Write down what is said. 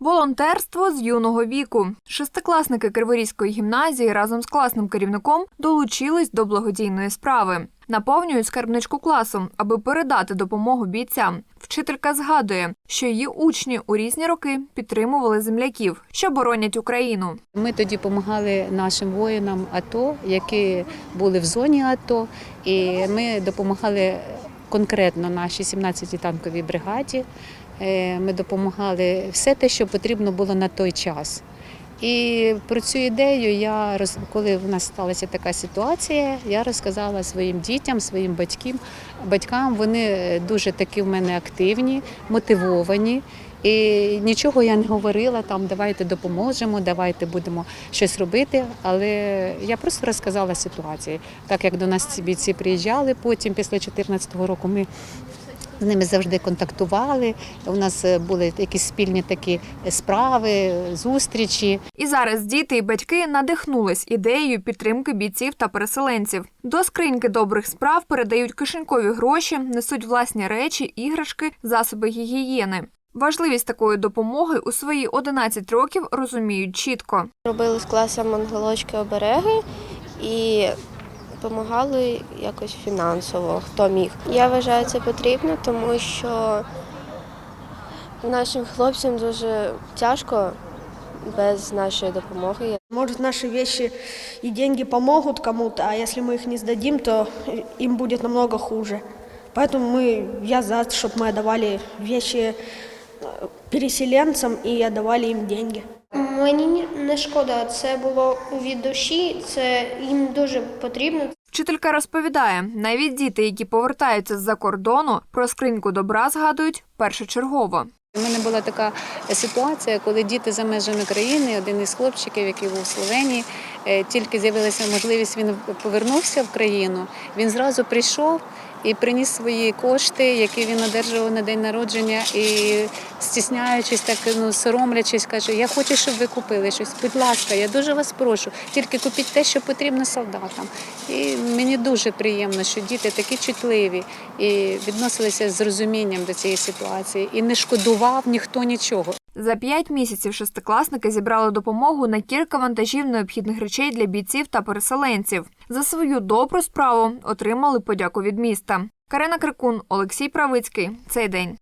Волонтерство з юного віку. Шестикласники Криворізької гімназії разом з класним керівником долучились до благодійної справи. Наповнюють скарбничку класу, аби передати допомогу бійцям. Вчителька згадує, що її учні у різні роки підтримували земляків, що боронять Україну. Ми тоді допомагали нашим воїнам АТО, які були в зоні АТО, і ми допомагали конкретно нашій 17-й танковій бригаді. Е, Ми допомагали все те, що потрібно було на той час. І про цю ідею я коли в нас сталася така ситуація, я розказала своїм дітям, своїм батькам. Батькам вони е, дуже такі в мене активні, мотивовані. І нічого я не говорила там, давайте допоможемо, давайте будемо щось робити. Але я просто розказала ситуацію. Так як до нас ці бійці приїжджали потім, після 2014 року, ми з ними завжди контактували. У нас е, були якісь спільні такі справи, зустрічі. І зараз діти і батьки надихнулись ідеєю підтримки бійців та переселенців. До скриньки добрих справ передають кишенькові гроші, несуть власні речі, іграшки, засоби гігієни. Важливість такої допомоги у свої 11 років розуміють чітко. Робили з класом ангелочки обереги і допомагали якось фінансово, хто міг. Я вважаю це потрібно, тому що нашим хлопцям дуже тяжко без нашої допомоги. Может, наши вещи и деньги помогут кому-то, а если мы их не сдадим, то им будет намного хуже. Поэтому мы, я за, чтобы мы отдавали вещи э, переселенцам и отдавали им деньги. Мені не шкода, це було від душі, це їм дуже потрібно. Вчителька розповідає, навіть діти, які повертаються з-за кордону, про скриньку добра згадують першочергово. У мене була така ситуація, коли діти за межами країни, один із хлопчиків, який був у Словенії, е, тільки з'явилася можливість, він повернувся в країну. Він зразу прийшов і приніс свої кошти, які він одержував на день народження, і стісняючись, так ну соромлячись, каже: Я хочу, щоб ви купили щось. Будь ласка, я дуже вас прошу. Тільки купіть те, що потрібно солдатам. І мені дуже приємно, що діти такі чутливі і відносилися з розумінням до цієї ситуації, і не шкодував ніхто нічого. За п'ять місяців шестикласники зібрали допомогу на кілька вантажів необхідних речей для бійців та переселенців. За свою добру справу отримали подяку від міста. Карина Крикун, Олексій Правицький. Цей день.